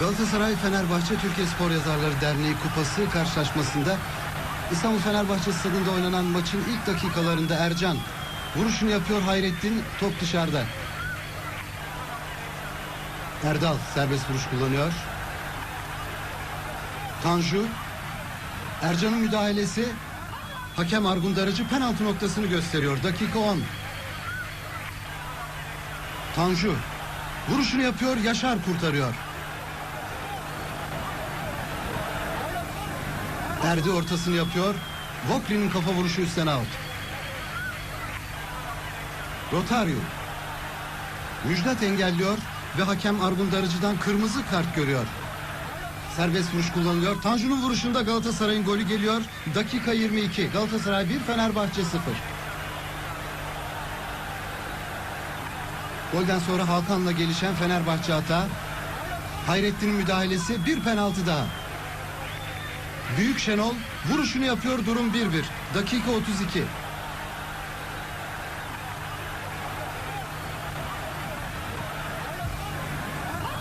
Galatasaray Fenerbahçe Türkiye Spor Yazarları Derneği Kupası karşılaşmasında İstanbul Fenerbahçe stadında oynanan maçın ilk dakikalarında Ercan vuruşunu yapıyor Hayrettin top dışarıda. Erdal serbest vuruş kullanıyor. Tanju Ercan'ın müdahalesi hakem Argun Darıcı penaltı noktasını gösteriyor. Dakika 10. Tanju vuruşunu yapıyor Yaşar kurtarıyor. Erdi ortasını yapıyor. Vokri'nin kafa vuruşu üstten out. Rotario. Müjdat engelliyor ve hakem Argun Darıcı'dan kırmızı kart görüyor. Serbest vuruş kullanılıyor. Tanju'nun vuruşunda Galatasaray'ın golü geliyor. Dakika 22. Galatasaray 1, Fenerbahçe 0. Golden sonra Hakan'la gelişen Fenerbahçe hata. Hayrettin'in müdahalesi bir penaltı daha. Büyük Şenol vuruşunu yapıyor durum 1-1. Dakika 32.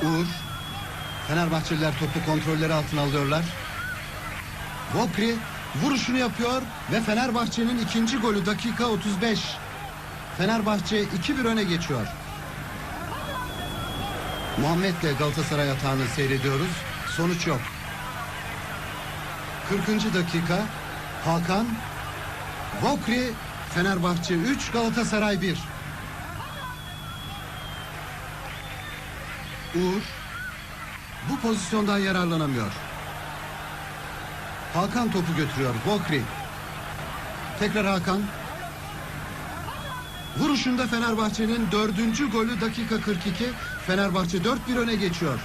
Uğur. Fenerbahçeliler topu kontrolleri altına alıyorlar. Vokri vuruşunu yapıyor ve Fenerbahçe'nin ikinci golü dakika 35. Fenerbahçe 2-1 öne geçiyor. Muhammed'le Galatasaray atağını seyrediyoruz. Sonuç yok. 40. dakika Hakan Vokri Fenerbahçe 3 Galatasaray 1 Uğur bu pozisyondan yararlanamıyor. Hakan topu götürüyor. Vokri. Tekrar Hakan. Vuruşunda Fenerbahçe'nin dördüncü golü dakika 42. Fenerbahçe 4-1 öne geçiyor.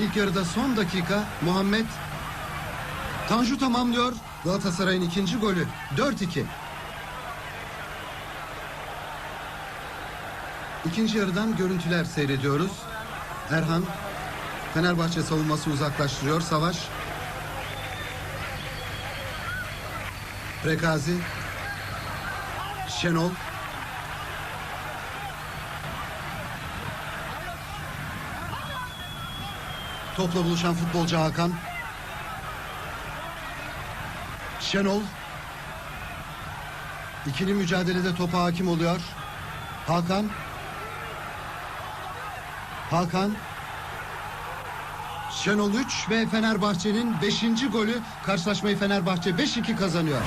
İlk yarıda son dakika Muhammed Tanju tamamlıyor. Galatasaray'ın ikinci golü 4-2. İkinci yarıdan görüntüler seyrediyoruz. Erhan Fenerbahçe savunması uzaklaştırıyor. Savaş Prekazi Şenol Topla buluşan futbolcu Hakan Şenol İkili mücadelede topa hakim oluyor. Hakan Hakan Şenol 3 ve Fenerbahçe'nin 5. golü karşılaşmayı Fenerbahçe 5-2 kazanıyor.